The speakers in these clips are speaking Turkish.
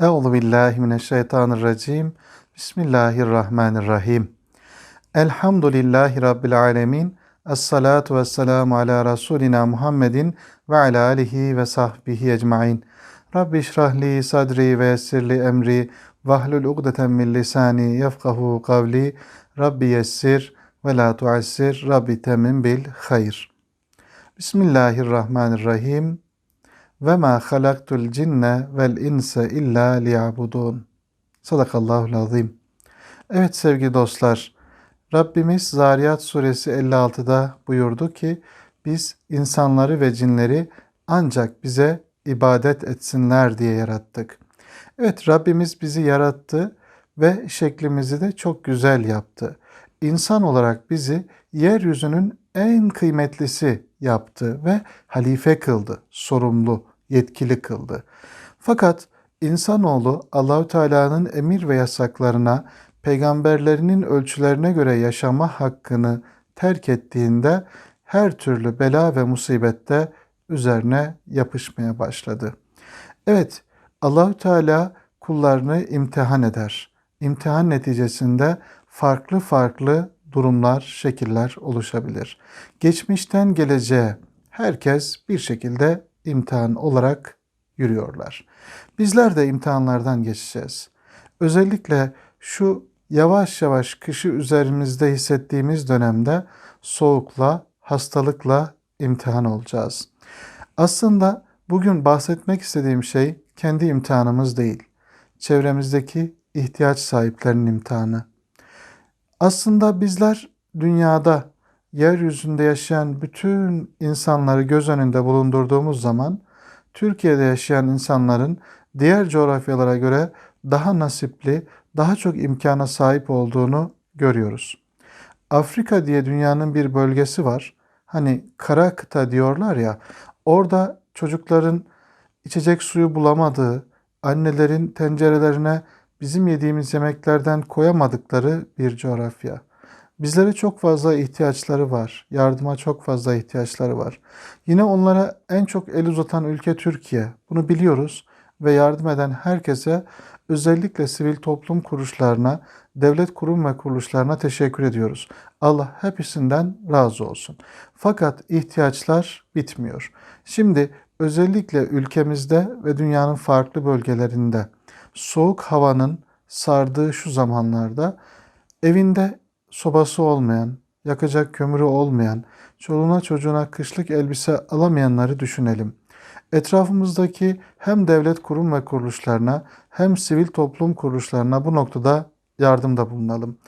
Euzu billahi mineşşeytanirracim. Bismillahirrahmanirrahim. Elhamdülillahi rabbil alamin. Essalatu vesselamu ala rasulina Muhammedin ve ala alihi ve sahbihi ecmaîn. Rabbi işrah sadri ve yessirli emri vahlul ugdeten min lisani yefkahu kavli. Rabbi yessir ve la tuassir. Rabbi temin bil hayr. Bismillahirrahmanirrahim. Ve ma halaktul cinne vel inse illa liyabudun. Sadakallahul azim. Evet sevgili dostlar, Rabbimiz Zariyat suresi 56'da buyurdu ki biz insanları ve cinleri ancak bize ibadet etsinler diye yarattık. Evet Rabbimiz bizi yarattı ve şeklimizi de çok güzel yaptı. İnsan olarak bizi yeryüzünün en kıymetlisi yaptı ve halife kıldı, sorumlu, yetkili kıldı. Fakat insanoğlu Allahü Teala'nın emir ve yasaklarına, peygamberlerinin ölçülerine göre yaşama hakkını terk ettiğinde her türlü bela ve musibette üzerine yapışmaya başladı. Evet, Allahü Teala kullarını imtihan eder. İmtihan neticesinde farklı farklı durumlar, şekiller oluşabilir. Geçmişten geleceğe herkes bir şekilde imtihan olarak yürüyorlar. Bizler de imtihanlardan geçeceğiz. Özellikle şu yavaş yavaş kışı üzerimizde hissettiğimiz dönemde soğukla, hastalıkla imtihan olacağız. Aslında bugün bahsetmek istediğim şey kendi imtihanımız değil. Çevremizdeki ihtiyaç sahiplerinin imtihanı. Aslında bizler dünyada yeryüzünde yaşayan bütün insanları göz önünde bulundurduğumuz zaman Türkiye'de yaşayan insanların diğer coğrafyalara göre daha nasipli, daha çok imkana sahip olduğunu görüyoruz. Afrika diye dünyanın bir bölgesi var. Hani kara kıta diyorlar ya. Orada çocukların içecek suyu bulamadığı, annelerin tencerelerine bizim yediğimiz yemeklerden koyamadıkları bir coğrafya. Bizlere çok fazla ihtiyaçları var. Yardıma çok fazla ihtiyaçları var. Yine onlara en çok el uzatan ülke Türkiye. Bunu biliyoruz ve yardım eden herkese özellikle sivil toplum kuruluşlarına, devlet kurum ve kuruluşlarına teşekkür ediyoruz. Allah hepsinden razı olsun. Fakat ihtiyaçlar bitmiyor. Şimdi özellikle ülkemizde ve dünyanın farklı bölgelerinde soğuk havanın sardığı şu zamanlarda evinde sobası olmayan, yakacak kömürü olmayan, çoluğuna çocuğuna kışlık elbise alamayanları düşünelim. Etrafımızdaki hem devlet kurum ve kuruluşlarına hem sivil toplum kuruluşlarına bu noktada yardımda bulunalım.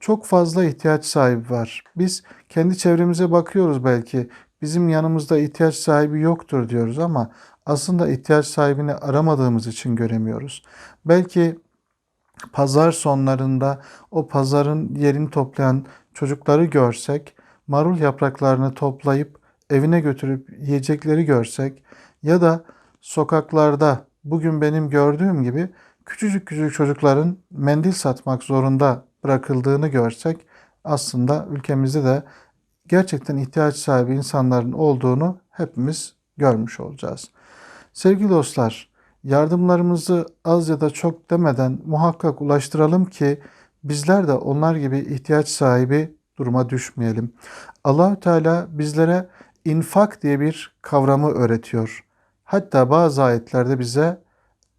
Çok fazla ihtiyaç sahibi var. Biz kendi çevremize bakıyoruz belki. Bizim yanımızda ihtiyaç sahibi yoktur diyoruz ama aslında ihtiyaç sahibini aramadığımız için göremiyoruz. Belki pazar sonlarında o pazarın yerini toplayan çocukları görsek, marul yapraklarını toplayıp evine götürüp yiyecekleri görsek ya da sokaklarda bugün benim gördüğüm gibi küçücük küçük çocukların mendil satmak zorunda bırakıldığını görsek aslında ülkemizde de gerçekten ihtiyaç sahibi insanların olduğunu hepimiz görmüş olacağız. Sevgili dostlar, Yardımlarımızı az ya da çok demeden muhakkak ulaştıralım ki bizler de onlar gibi ihtiyaç sahibi duruma düşmeyelim. Allahü Teala bizlere infak diye bir kavramı öğretiyor. Hatta bazı ayetlerde bize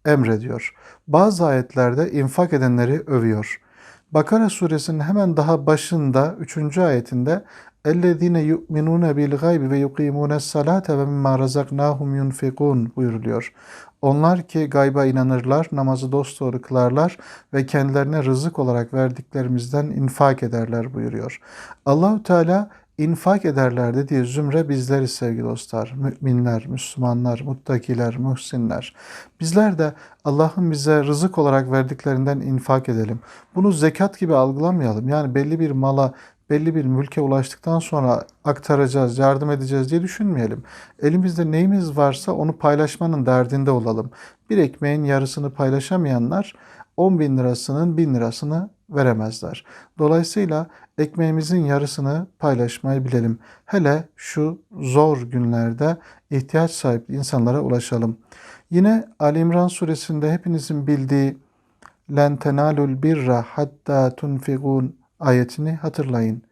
emrediyor. Bazı ayetlerde infak edenleri övüyor. Bakara suresinin hemen daha başında 3. ayetinde اَلَّذ۪ينَ يُؤْمِنُونَ بِالْغَيْبِ وَيُقِيمُونَ السَّلَاةَ وَمِمَّا رَزَقْنَاهُمْ يُنْفِقُونَ buyuruluyor. Onlar ki gayba inanırlar, namazı dosdoğru kılarlar ve kendilerine rızık olarak verdiklerimizden infak ederler buyuruyor. Allahu Teala infak ederler dediği zümre bizleriz sevgili dostlar. Müminler, Müslümanlar, muttakiler, muhsinler. Bizler de Allah'ın bize rızık olarak verdiklerinden infak edelim. Bunu zekat gibi algılamayalım. Yani belli bir mala, belli bir mülke ulaştıktan sonra aktaracağız, yardım edeceğiz diye düşünmeyelim. Elimizde neyimiz varsa onu paylaşmanın derdinde olalım. Bir ekmeğin yarısını paylaşamayanlar 10 bin lirasının bin lirasını veremezler. Dolayısıyla ekmeğimizin yarısını paylaşmayı bilelim. Hele şu zor günlerde ihtiyaç sahibi insanlara ulaşalım. Yine Ali İmran suresinde hepinizin bildiği len tenalul birra hatta tunfigun ayetini hatırlayın.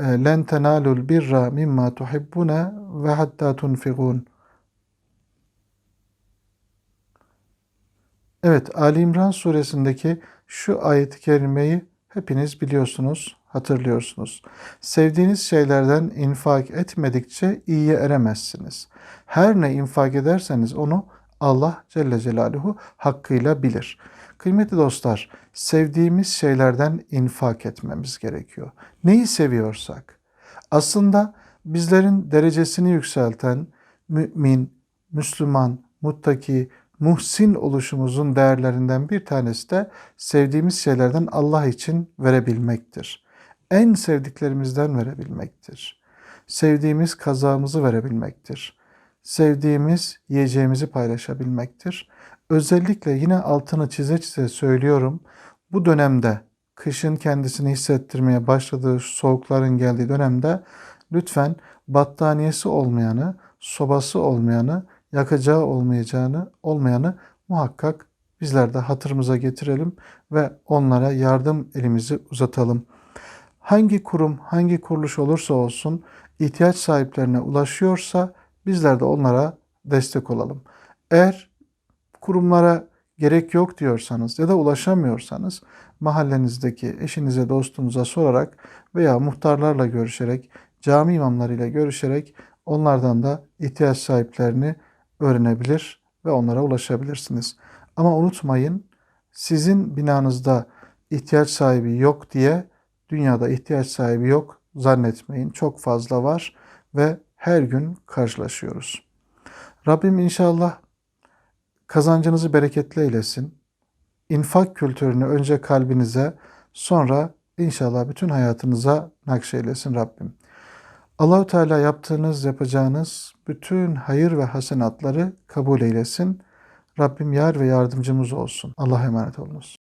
Len tenalul birra mimma tuhibbuna ve hatta tunfigun. Evet, Ali İmran suresindeki şu ayet-i kerimeyi hepiniz biliyorsunuz, hatırlıyorsunuz. Sevdiğiniz şeylerden infak etmedikçe iyiye eremezsiniz. Her ne infak ederseniz onu Allah Celle Celaluhu hakkıyla bilir. Kıymetli dostlar, sevdiğimiz şeylerden infak etmemiz gerekiyor. Neyi seviyorsak. Aslında bizlerin derecesini yükselten mümin, Müslüman, muttaki, muhsin oluşumuzun değerlerinden bir tanesi de sevdiğimiz şeylerden Allah için verebilmektir. En sevdiklerimizden verebilmektir. Sevdiğimiz kazağımızı verebilmektir. Sevdiğimiz yiyeceğimizi paylaşabilmektir. Özellikle yine altını çize çize söylüyorum. Bu dönemde kışın kendisini hissettirmeye başladığı soğukların geldiği dönemde lütfen battaniyesi olmayanı, sobası olmayanı, yakacağı olmayacağını, olmayanı muhakkak bizler de hatırımıza getirelim ve onlara yardım elimizi uzatalım. Hangi kurum, hangi kuruluş olursa olsun ihtiyaç sahiplerine ulaşıyorsa bizler de onlara destek olalım. Eğer kurumlara gerek yok diyorsanız ya da ulaşamıyorsanız mahallenizdeki eşinize, dostunuza sorarak veya muhtarlarla görüşerek, cami imamlarıyla görüşerek onlardan da ihtiyaç sahiplerini öğrenebilir ve onlara ulaşabilirsiniz. Ama unutmayın sizin binanızda ihtiyaç sahibi yok diye dünyada ihtiyaç sahibi yok zannetmeyin. Çok fazla var ve her gün karşılaşıyoruz. Rabbim inşallah kazancınızı bereketli eylesin. İnfak kültürünü önce kalbinize sonra inşallah bütün hayatınıza nakşeylesin Rabbim. Allahu Teala yaptığınız, yapacağınız bütün hayır ve hasenatları kabul eylesin. Rabbim yar ve yardımcımız olsun. Allah'a emanet olunuz.